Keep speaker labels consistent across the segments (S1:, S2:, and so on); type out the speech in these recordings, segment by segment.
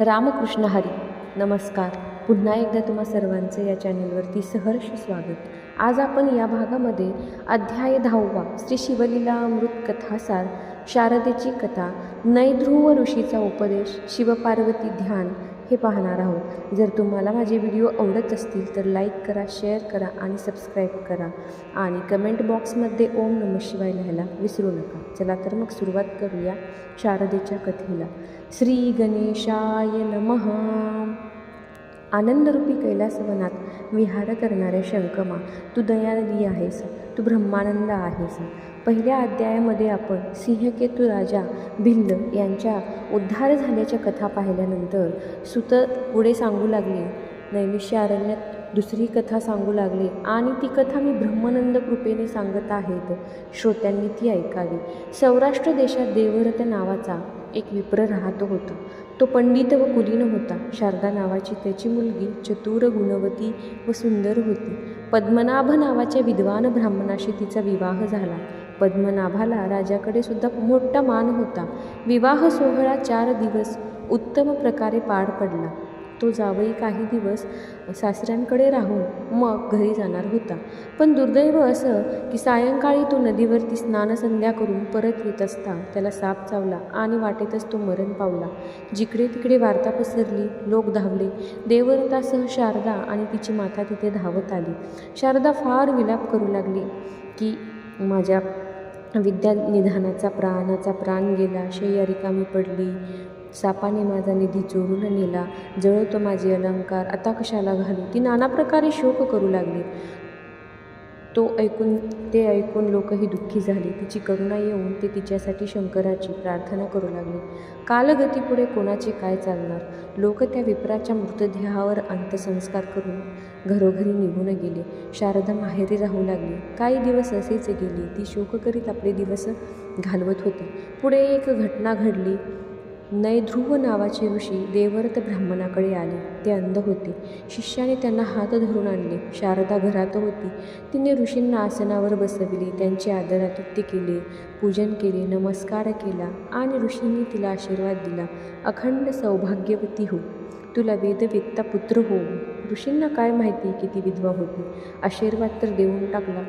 S1: रामकृष्ण हरी नमस्कार. पुन्हा एकदा तुम्हा सर्वांचं या चॅनलवरती सहर्ष स्वागत. आज आपण या भागामध्ये अध्याय दहावा श्री शिवलीला अमृत कथासार शारदेची कथा नैध्रुव ऋषीचा उपदेश शिवपार्वती ध्यान हे पाहणार आहोत. जर तुम्हाला माझे व्हिडिओ आवडत असतील तर लाईक करा शेअर करा आणि सबस्क्राईब करा. आणि कमेंट बॉक्समध्ये ओम नम शिवाय लिहायला विसरू नका. चला तर मग सुरुवात करूया शारदेच्या कथेला. श्री गणेशाय नमः. आनंदरूपी कैलासवनात विहार करणाऱ्या शंकमा तू दयानदी आहेस तू ब्रह्मानंद आहेस पहिल्या अध्यायामध्ये आपण सिंहकेतू राजा भिल्ल यांच्या उद्धार झाल्याच्या कथा पाहिल्यानंतर सुत पुढे सांगू लागले. नैमिष्य अरण्यात दुसरी कथा सांगू लागली. आणि ती कथा मी ब्रह्मानंद कृपेने सांगत आहेत. श्रोत्यांनी ती ऐकावी. सौराष्ट्र देशात देवरथ नावाचा एक विप्र राहतो होता. तो पंडित व कुलीन होता. शारदा नावाची त्याची मुलगी चतुर गुणवती व सुंदर होती. पद्मनाभ नावाच्या विद्वान ब्राह्मणाशी तिचा विवाह झाला. पद्मनाभाला राजाकडे सुद्धा मोठा मान होता. विवाह सोहळा चार दिवस उत्तम प्रकारे पार पडला. तो जावई काही दिवस सासऱ्यांकडे राहून मग घरी जाणार होता. पण दुर्दैव असं की सायंकाळी तो नदीवरती स्नानसंध्या करून परत येत असता त्याला साप चावला आणि वाटेतच तो मरण पावला. जिकडे तिकडे वार्ता पसरली लोक धावले. देवव्रतासह शारदा आणि तिची माता तिथे धावत आली. शारदा फार विलाप करू लागली की माझ्या विद्या निधानाचा प्राणाचा प्राण गेला. शय्या रिकामी पडली. सापाने माझा निधी चोरून नेला. जळवतो माझे अलंकार. आता कशाला घालू? ती नाना प्रकारे शोक करू लागली. तो ऐकून ते ऐकून लोकही दुःखी झाली. तिची करुणा येऊन ते तिच्यासाठी शंकराची प्रार्थना करू लागले. कालगतीपुढे कोणाचे काय चालणार? लोक त्या विप्राच्या मृतदेहावर अंत्यसंस्कार करून घरोघरी निघून गेले. शारदा माहेरी राहू लागली. काही दिवस असेच गेली. ती शोक करीत आपले दिवस घालवत होती. पुढे एक घटना घडली. नैध्रुव नावाचे ऋषी देवर्त ब्राह्मणाकडे आले. ते अंध होते. शिष्याने त्यांना हात धरून आणले. शारदा घरात होती. तिने ऋषींना आसनावर बसविले. त्यांचे आदरातिथ्य केले. पूजन केले. नमस्कार केला आणि ऋषींनी तिला आशीर्वाद दिला. अखंड सौभाग्यवती हो. तुला वेदवेत्ता पुत्र हो. ऋषींना काय माहिती की ती विधवा होती? आशीर्वाद तर देऊन टाकला.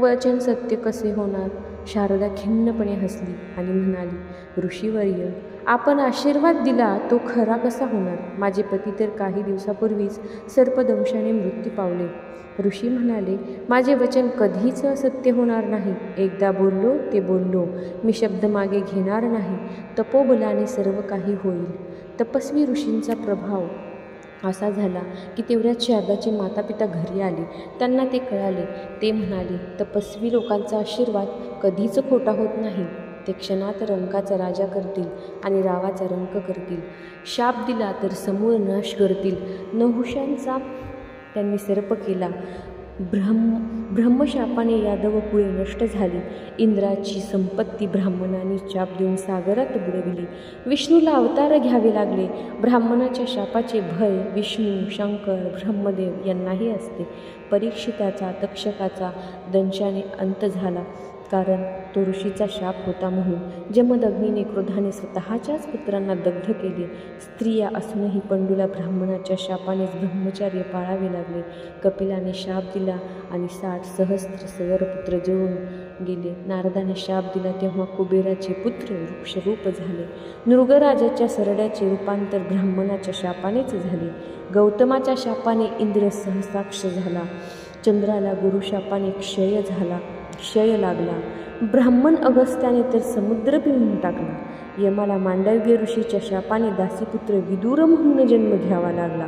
S1: वचन सत्य कसे होणार? शारदा खिन्नपणे हसली आणि म्हणाली ऋषीवर्य आपण आशीर्वाद दिला तो खरा कसा होणार? माझे पती तर काही दिवसापूर्वीच सर्पदंशाने मृत्यू पावले. ऋषी म्हणाले माझे वचन कधीच असत्य होणार नाही. एकदा बोललो ते बोललो. मी शब्द मागे घेणार नाही. तपोबलाने सर्व काही होईल. तपस्वी ऋषींचा प्रभाव असा झाला की तेवढ्याच शारदाचे माता पिता घरी आले. त्यांना ते कळाले. ते म्हणाले तपस्वी लोकांचा आशीर्वाद कधीच खोटा होत नाही. ते क्षणात रंकाचा राजा करतील आणि रावाचा रंक करतील. शाप दिला तर समूळ नाश करतील. नहुशांचा त्यांनी सर्प केला. ब्रह्म ब्रह्मशापाने यादव कुळे नष्ट झाली. इंद्राची संपत्ती ब्राह्मणाने चाप देऊन सागरात बुडविली. विष्णूला अवतार घ्यावे लागले. ब्राह्मणाच्या शापाचे भय विष्णू शंकर ब्रह्मदेव यांनाही असते. परीक्षिताचा तक्षकाचा दंशाने अंत झाला. कारण तो ऋषीचा शाप होता म्हणून जमदग्नीने क्रोधाने स्वतःच्याच पुत्रांना दग्ध केले. स्त्रिया असूनही पंडूला ब्राह्मणाच्या शापानेच ब्रह्मचार्य पाळावे लागले. कपिलाने शाप दिला आणि साठ सहस्त्र सगरपुत्र जळून गेले. नारदाने शाप दिला तेव्हा कुबेराचे पुत्र वृक्षरूप झाले. नृगराजाच्या सरड्याचे रूपांतर ब्राह्मणाच्या शापानेच झाले. गौतमाच्या शापाने इंद्र सहसाक्ष झाला. चंद्राला गुरुशापाने क्षय झाला. क्षय लागला. ब्राह्मण अगस्त्याने तर समुद्र पिऊन टाकला. यमाला मांडव्य ऋषीच्या शापाने दासीपुत्र विदूर म्हणून जन्म घ्यावा लागला.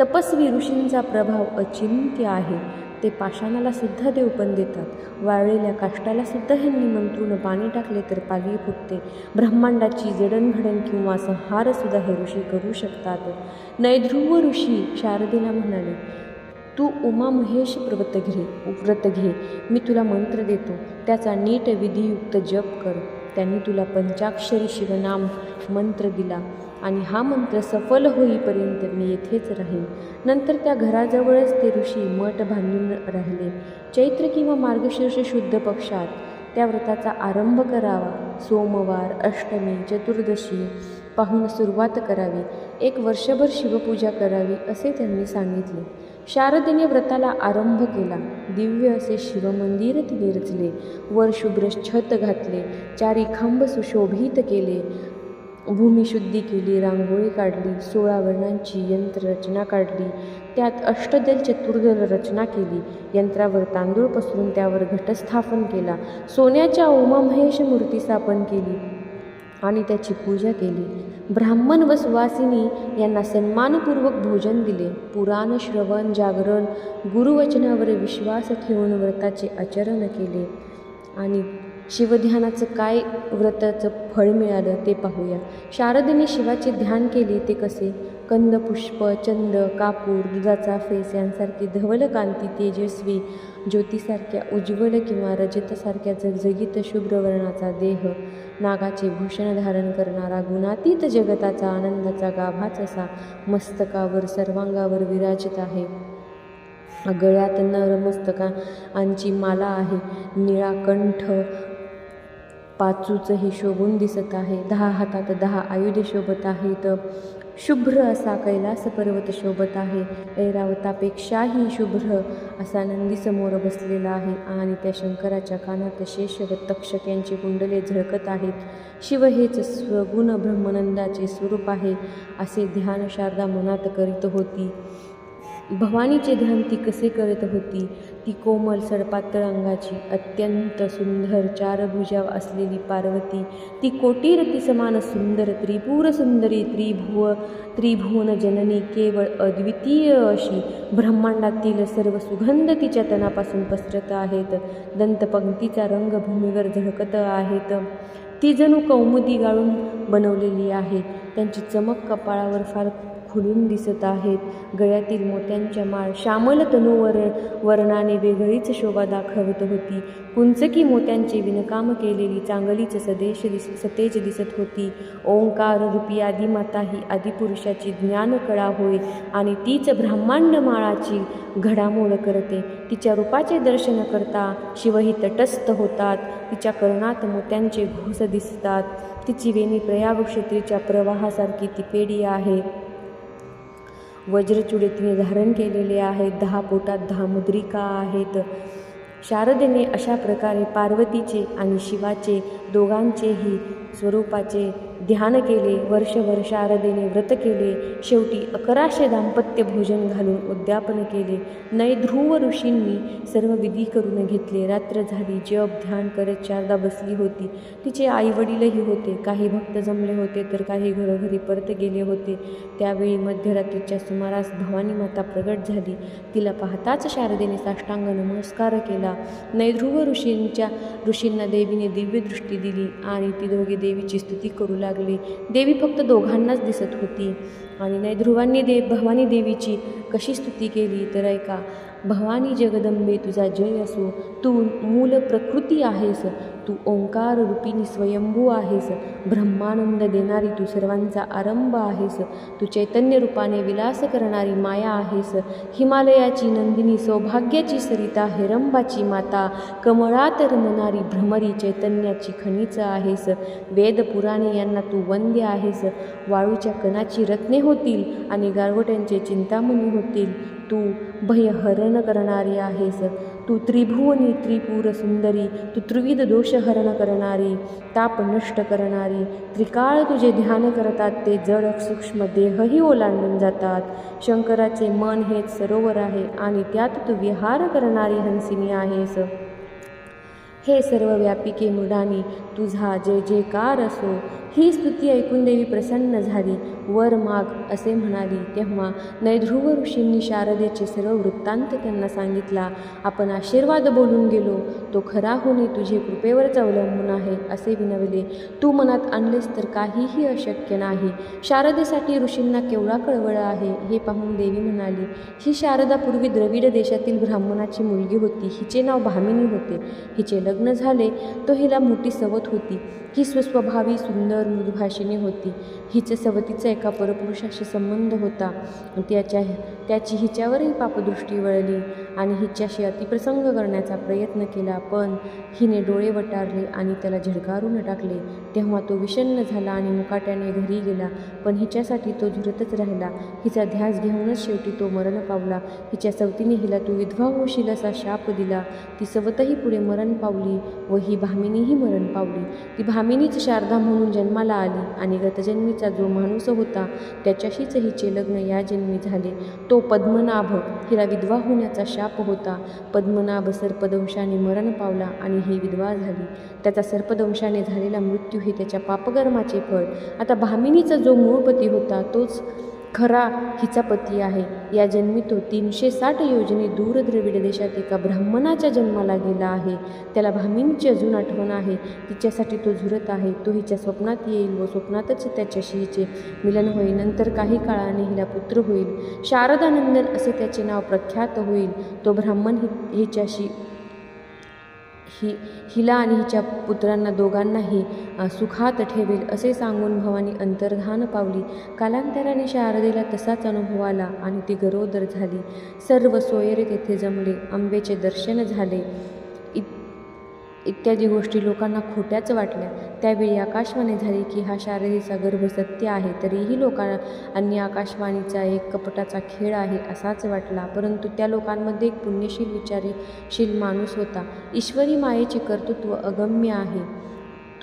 S1: तपस्वी ऋषींचा प्रभाव अचिंत्य आहे. ते पाषाणाला सुद्धा देवपण देतात. वाळलेल्या काष्टाला सुद्धा ह्यांनी मंत्रून पाणी टाकले तर पालवी फुटते. ब्रह्मांडाची जडणघडण किंवा संहारसुद्धा हे ऋषी करू शकतात. नैध्रुव ऋषी शारदेला म्हणाले तू उमा महेश व्रत घे व्रत घे. मी तुला मंत्र देतो. त्याचा नीट विधियुक्त जप कर. त्यांनी तुला पंचाक्षरी शिवनाम मंत्र दिला आणि हा मंत्र सफल होईपर्यंत मी येथेच राहीन. नंतर त्या घराजवळच ते ऋषी मठ बांधून राहिले. चैत्र किंवा मार्गशीर्ष शुद्ध पक्षात त्या व्रताचा आरंभ करावा. सोमवार अष्टमी चतुर्दशी पाहून सुरुवात करावी. एक वर्षभर शिवपूजा करावी असे त्यांनी सांगितले. शारदेने व्रताला आरंभ केला. दिव्य असे शिवमंदिर तिने रचले वर शुभ्र छत घातले. चारी खांब सुशोभित केले. भूमिशुद्धी केली. रांगोळी काढली. सोळा वर्णांची यंत्ररचना काढली. त्यात अष्टदल चतुर्दल रचना केली. यंत्रावर तांदूळ पसरून त्यावर घटस्थापन केला. सोन्याच्या उमामहेश मूर्ती स्थापन केली आणि त्याची पूजा केली. ब्राह्मण व सुवासिनी यांना सन्मानपूर्वक भोजन दिले. पुराण श्रवण जागरण गुरुवचनावर विश्वास ठेवून व्रताचे आचरण केले. आणि शिवध्यानाचं काय व्रताचं फळ मिळालं ते पाहूया. शारदेने शिवाचे ध्यान केले ते कसे? कंद पुष्प चंद कापूर दुधाचा फेस यांसारखी धवलकांती तेजस्वी ज्योतीसारख्या उज्ज्वल किंवा रजतसारख्या जगजगीत शुभ्र वर्णाचा देह नागाचे भूषण धारण करणारा गुणातीत जगताचा आनंदाचा गाभाच असा मस्तकावर सर्वांगावर विराजत आहे. गळ्यात नरमस्तकांची माला आहे निळा कंठ पाचूचंही शोभून दिसत आहे. दहा हातात दहा आयुधे शोभत आहेत. शुभ्र असा कैलास पर्वत शोभत आहे. ऐरावतापेक्षाही शुभ्र असा नंदी समोर बसलेला आहे आणि त्या शंकराच्या कानात शेष व तक्षक यांची कुंडले झळकत आहेत. शिव हेच स्वगुण ब्रह्मनंदाचे स्वरूप आहे असे ध्यान शारदा मनात करीत होती. भवानीचे ध्यान ती कसे करत होती? ती कोमल सडपातळ अंगाची अत्यंत सुंदर चारभुजा असलेली पार्वती. ती कोटीरती समान सुंदर त्रिपुर सुंदरी त्रिभुव त्रिभुवन जननी केवळ अद्वितीय अशी. ब्रह्मांडातील सर्व सुगंध तिच्या तनापासून पसरत आहेत. दंतपंक्तीचा रंग भूमीवर झळकत आहेत. ती जणू कौमुदी गाळून बनवलेली आहे. त्यांची चमक कपाळावर फार खुलून दिसत आहेत. गळ्यातील मोत्यांच्या माळ श्यामल तनुवर वर्णाने वेगळीच शोभा दाखवत होती. कुंचकी मोत्यांचे विणकाम केलेली चांगलीच सदेश दिस सतेज दिसत होती. ओंकार रूपी आदिमाता ही आदिपुरुषाची ज्ञानकळा होय आणि तीच ब्रह्मांड माळाची घडामोड करते. तिच्या रूपाचे दर्शन करता शिवही तटस्थ होतात. तिच्या कर्णात मोत्यांचे घोस दिसतात. तिची वेणी प्रयाग क्षेत्रीच्या प्रवाहासारखी ती पेढी आहे. वज्रचुडे तिने धारण केलेले आहेत. दहा पोटात दहा मुद्रिका आहेत. शारदेने अशा प्रकारे पार्वतीचे आणि शिवाचे दोघांचेही स्वरूपाचे ध्यान केले वर्षभर शारदेने व्रत केले शेवटी अकराशे दाम्पत्य भोजन घालून उद्यापन केले. नैध्रुव ऋषींनी सर्व विधी करून घेतले. रात्र झाली जप ध्यान करत शारदा बसली होती. तिचे आईवडीलही होते. काही भक्त जमले होते तर काही घरोघरी परत गेले होते. त्यावेळी मध्यरात्रीच्या सुमारास भवानी माता प्रगट झाली. तिला पाहताच शारदेने साष्टांग नमस्कार केला. नैध्रुव ऋषींच्या ऋषींना देवीने दिव्यदृष्टी दिली आणि ती दोघे देवीची स्तुती करू लागली. लागली. देवी फक्त दोघांनाच दिसत होती. आणि नाही ध्रुवांनी दे भवानी देवीची कशी स्तुती केली तर ऐका भवानी जगदंबे तुझा जय असो. तू मूल प्रकृती आहेस. तू ओंकार रूपिणी स्वयंभू आहेस. ब्रह्मानंद देणारी तू सर्वांचा आरंभ आहेस. तू चैतन्य रूपाने विलास करणारी माया आहेस. हिमालयाची नंदिनी सौभाग्याची सरिता हेरंबाची माता कमळात रमणारी भ्रमरी चैतन्याची खनिज आहेस. वेद पुराणे यांना तू वंद्य आहेस. वाळूच्या कणाची रत्ने होतील आणि गारगोट्यांचे चिंतामणी होतील. तू भयहरण करणारी आहेस. तू त्रिभुवनी त्रिपुर सुंदरी तू त्रिविध दोषहरण करणारी ताप नष्ट करणारी त्रिकाळ तुझे ध्यान करतात ते जड सूक्ष्म देहही ओलांडून जातात. शंकराचे मन हेच सरोवर आहे आणि त्यात तू विहार करणारी हंसिनी आहेस. हे सर्व व्यापिके मृडानी तुझा जय जयकार असो. ही स्तुती ऐकून देवी प्रसन्न झाली. वर माग असे म्हणाली तेव्हा नैध्रुव ऋषींनी शारदेचे सर्व वृत्तांत त्यांना सांगितला. आपण आशीर्वाद बोलून गेलो. तो खरा होणे तुझे कृपेवरच अवलंबून आहे असे विनवले. तू मनात आणलेस तर काहीही अशक्य नाही. शारदेसाठी ऋषींना केवढा कळवळ आहे हे पाहून देवी म्हणाली. ही शारदा पूर्वी द्रविड देशातील ब्राह्मणाची मुलगी होती. हिचे नाव भामिनी होते. हिचे लग्न झाले. तो हिला मोठी सवत होती. ही सुस्वभावी सुंदर मृदुभाषिणी होती. हिचं सवतीचा एका परपुरुषाशी संबंध होता. त्याच्या त्याची हिच्यावरही पापदृष्टी वळली आणि हिच्याशी अतिप्रसंग करण्याचा प्रयत्न केला. पण हिने डोळे वटारले आणि त्याला झिडकारून टाकले. तेव्हा तो विषण्ण झाला आणि मुकाट्याने घरी गेला. पण हिच्यासाठी तो झुरतच राहिला. हिचा ध्यास घेऊनच शेवटी तो मरण पावला. हिच्या सवतीने हिला तू विधवा होशील असा शाप दिला. ती सवतही पुढे मरण पावली व ही भामिनीही मरण पावली. ती भामिनीच शारदा म्हणून जन्माला आली आणि गतजन्मी गतजन्मीचा जो माणूस होता त्याच्याशीच हिचे लग्न या जन्मी झाले. तो पद्मनाभ हिला विधवा होण्याचा शाप होता. पद्मनाभ सर्पदंशाने मरण पावला आणि ही विधवा झाली. त्याचा सर्पदंशाने झालेला मृत्यू हे त्याच्या पापकर्माचे फळ. आता भामिनीचा जो मूळ पती होता तोच खरा हिचा पती आहे. या जन्मी तो तीनशे साठ योजने दूरद्रविड देशात एका ब्राह्मणाच्या जन्माला गेला आहे. त्याला भामींची अजून आठवण आहे. तिच्यासाठी तो झुरत आहे. तो हिच्या स्वप्नात येईल व स्वप्नातच त्याच्याशी हिचे मिलन होईल. नंतर काही काळाने हिला पुत्र होईल. शारदानंदन असे त्याचे नाव प्रख्यात होईल. तो ब्राह्मण हि हिच्याशी ही हिला आणि हिच्या पुत्रांना दोघांनाही सुखात ठेवेल असे सांगून भवानी अंतर्धान पावली. कालांतराने शारदेला तसाच अनुभव आला आणि ती गरोदर झाली. सर्व सोयरे तेथे जमले. आंबेचे दर्शन झाले. इत इत्यादी गोष्टी लोकांना खोट्याच वाटल्या. त्यावेळी आकाशवाणी झाली की हा शारदेचा गर्भ सत्य आहे तरीही लोकांनी आकाशवाणीचा एक कपटाचा खेळ आहे असाच वाटला परंतु त्या लोकांमध्ये एक पुण्यशील विचारशील माणूस होता. ईश्वरी मायेचे कर्तृत्व अगम्य आहे.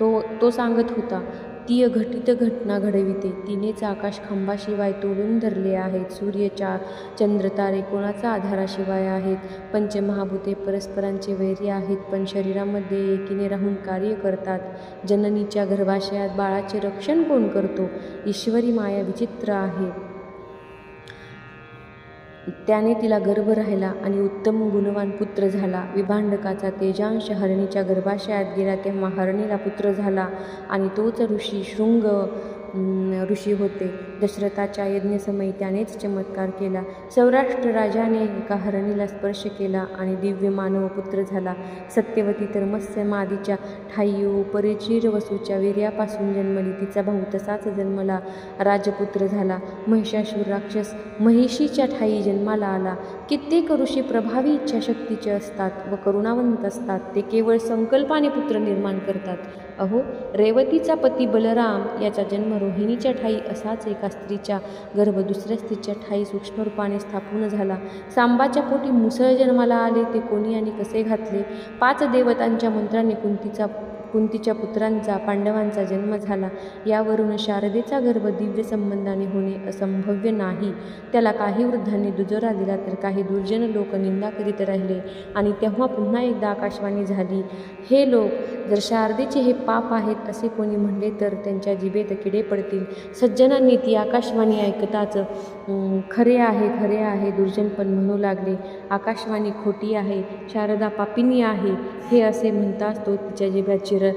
S1: तो तो सांगत होता ती अघटित घटना घडविते. तिनेच आकाश खांबाशिवाय तोडून धरले आहेत. सूर्यच्या चंद्रतारे कोणाचा आधाराशिवाय आहेत? पंचमहाभूते परस्परांचे वैरी आहेत पण शरीरामध्ये एकीने राहून कार्य करतात. जननीच्या गर्भाशयात बाळाचे रक्षण कोण करतो? ईश्वरी माया विचित्र आहे. त्याने तिला गर्भ राहिला आणि उत्तम गुणवान पुत्र झाला. विभांडकाचा तेजांश हरणीच्या गर्भाशयात गेला तेव्हा हरणीला पुत्र झाला आणि तोच ऋषी शृंग ऋषी होते. दशरथाच्या यज्ञसमयी त्यानेच चमत्कार केला. सौराष्ट्र राजाने एका हरणीला स्पर्श केला आणि दिव्य मानव पुत्र झाला. सत्यवती तर मत्स्य मादीच्या ठाईयू परिचिर वसूच्या वीर्यापासून जन्मली. तिचा भाऊ तसाच जन्मला. राजपुत्र झाला. महिषासूर राक्षस महिषीच्या ठाई जन्माला आला. कित्येक ऋषी प्रभावी इच्छाशक्तीचे असतात व करुणावंत असतात. ते केवळ संकल्पाने पुत्र निर्माण करतात. अहो रेवतीचा पती बलराम याचा जन्म रोहिणीच्या ठाई असाच एका स्त्रीच्या गर्भ दुसऱ्या स्त्रीच्या ठाई सूक्ष्मरूपाने स्थापन स्थापून झाला. सांबाच्या पोटी मुसळ जन्माला आले ते कोणी आणि कसे घातले? पाच देवतांच्या मंत्राने कुंतीचा कुंतीच्या पुत्रांचा पांडवांचा जन्म झाला. यावरून शारदेचा गर्भ दिव्य संबंधाने होणे असंभव्य नाही. त्याला काही वृद्धांनी दुजोरा दिला तर काही दुर्जन लोक निंदा करीत राहिले आणि तेव्हा पुन्हा एकदा आकाशवाणी झाली. हे लोक जर शारदेचे हे पाप आहेत असे कोणी म्हणले तर त्यांच्या जिभेत किडे पडतील. सज्जनांनी ती आकाशवाणी ऐकताच खरे आहे खरे आहे दुर्जन पण म्हणू लागले. आकाशवाणी खोटी आहे शारदा पापिनी आहे हे असे म्हणताच तो तिच्या जिभ्यात चिर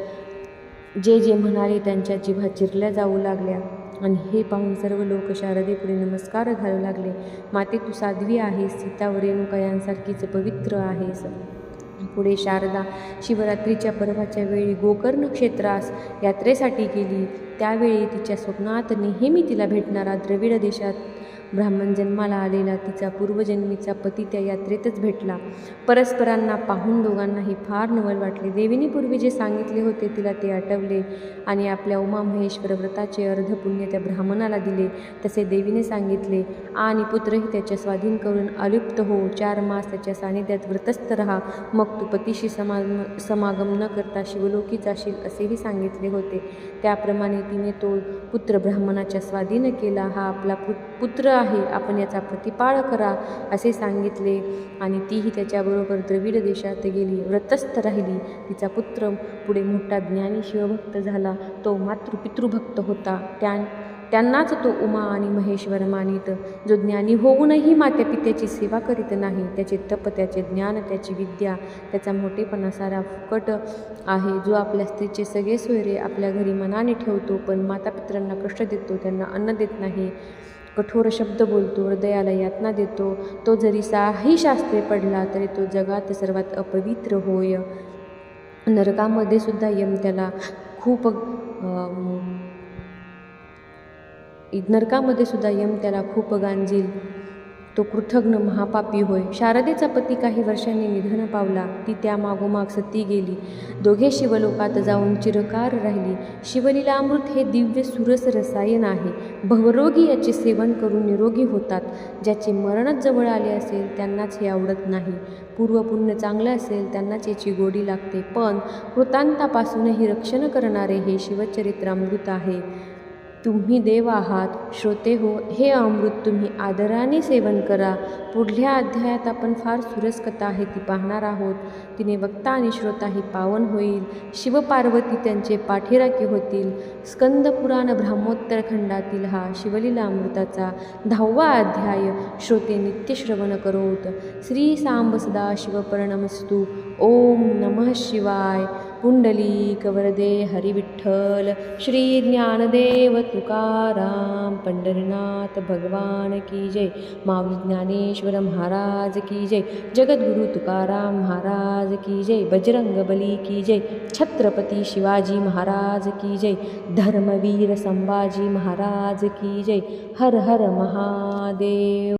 S1: जे जे म्हणाले त्यांच्या जिभा चिरल्या जाऊ लागल्या. आणि हे पाहून सर्व लोक शारदेपुढे नमस्कार घालू लागले. माते तू साध्वी आहेस सीता व रेणुका यांसारखीच पवित्र आहेस. पुढे शारदा शिवरात्रीच्या पर्वाच्या वेळी गोकर्ण क्षेत्रास यात्रेसाठी गेली. त्यावेळी तिच्या स्वप्नात नेहमी तिला भेटणारा द्रविड देशात ब्राह्मण जन्माला आलेला तिचा पूर्वजन्मीचा पती त्या यात्रेतच भेटला. परस्परांना पाहून दोघांनाही फार नवल वाटले. देवीने पूर्वी जे सांगितले होते तिला ते आठवले आणि आपल्या उमा महेश्वर व्रताचे अर्ध पुण्य त्या ब्राह्मणाला दिले. तसे देवीने सांगितले आणि पुत्रही त्याच्या स्वाधीन करून अलिप्त हो. चार मास त्याच्या सानिध्यात व्रतस्थ राहा. मग तू पतीशी समागम समागम न करता शिवलोकी जाशील असेही सांगितले होते. त्याप्रमाणे तिने तो पुत्र ब्राह्मणाच्या स्वाधीन केला. हा आपला पुत्र आहे. आपण याचा प्रतिपाळ करा असे सांगितले. आणि तीही त्याच्याबरोबर द्रविड देशात गेली व्रतस्थ राहिली. तिचा पुत्र पुढे मोठा ज्ञानी शिवभक्त झाला. तो मातृपितृभक्त होता. त्या त्यांनाच तो उमा आणि महेश्वर मानित. जो ज्ञानी होऊनही मात्या पित्याची सेवा करीत नाही त्याचे तप त्याचे ज्ञान त्याची विद्या त्याचा मोठेपणा सारा फुकट आहे. जो आपल्या स्त्रीचे सगळे सोयरे आपल्या घरी मनाने ठेवतो पण मातापित्रांना कष्ट देतो त्यांना अन्न देत नाही. कठोर शब्द बोलतो हृदयाला यातना देतो. तो जरी साही शास्त्रे पडला तरी तो जगात सर्वात अपवित्र होय. नरकामध्ये सुद्धा यम त्याला खूप नरकामध्ये सुद्धा यम त्याला खूप गांजील. तो कृथग्न महापापी होय. शारदेचा पती काही वर्षांनी निधन पावला. ती त्या मागोमाग सती गेली. दोघे शिवलोकात जाऊन चिरकार राहिली. शिवलीला अमृत हे दिव्य सुरस रसायन आहे. भवरोगी याचे सेवन करून निरोगी होतात. ज्याचे मरणच जवळ आले असेल त्यांनाच हे आवडत नाही. पूर्वपुण्य चांगलं असेल त्यांनाच याची गोडी लागते. पण कृतांतापासूनही रक्षण करणारे हे शिवचरित्र अमृत आहे. तुम्ही देव आहात श्रोते हो हे अमृत तुम्ही आदराने सेवन करा. पुढल्या अध्यायात आपण फार सुरस कथा आहे ती पाहणार आहोत. तिने वक्ता आणि श्रोता ही पावन होईल. शिवपार्वती त्यांचे पाठीराखी होतील. स्कंद पुराण ब्राह्मोत्तर खंडातील हा शिवलीला अमृताचा दहावा अध्याय श्रोते नित्यश्रवण करोत. श्री सांब सदा शिवपर्णमस्तु ओम नमः शिवाय. पुंडलिक वरदे हरिविठ्ठल श्री ज्ञानदेव तुकाराम पंढरनाथ भगवान की जय माऊली ज्ञानेश्वर महाराज की जय जगद्गुरु तुकाराम महाराज की जय बजरंग बली की जय छत्रपती शिवाजी महाराज की जय धर्मवीर संभाजी महाराज की जय हर हर महादेव।